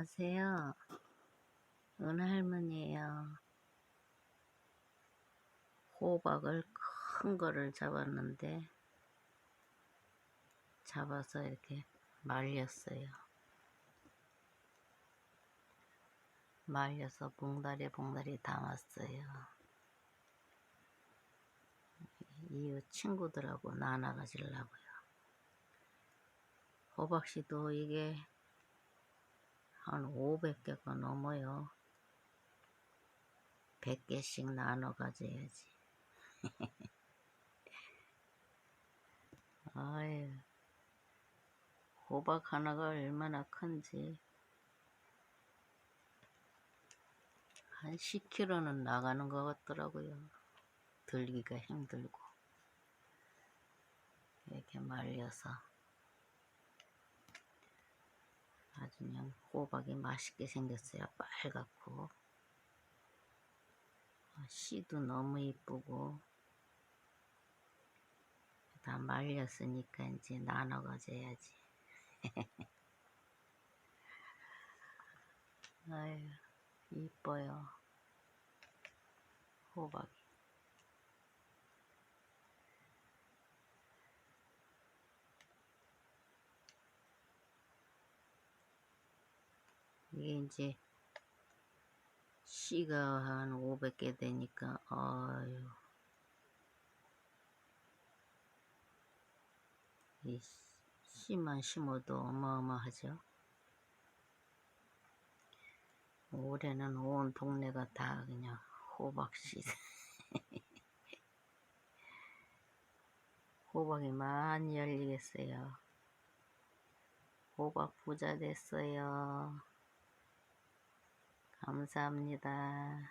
안녕하세요. 은할머니예요. 호박을 큰 거를 잡았는데 잡아서 이렇게 말렸어요. 말려서 봉다리 봉다리 담았어요. 이웃 친구들하고 나눠 가지려고요. 호박씨도 이게 한 500개가 넘어요. 100개씩 나눠 가져야지. 아유, 호박 하나가 얼마나 큰지. 한 10kg는 나가는 것 같더라고요. 들기가 힘들고. 이렇게 말려서. 아주 그냥 호박이 맛있게 생겼어요. 빨갛고. 어, 씨도 너무 이쁘고. 다 말렸으니까 이제 나눠 가져야지. 아유, 이뻐요. 호박이. 이게 이제 씨가 한 500개 되니까 아유 이 씨만 심어도 어마어마하죠. 올해는 온 동네가 다 그냥 호박씨 호박이 많이 열리겠어요. 호박 부자 됐어요. 감사합니다.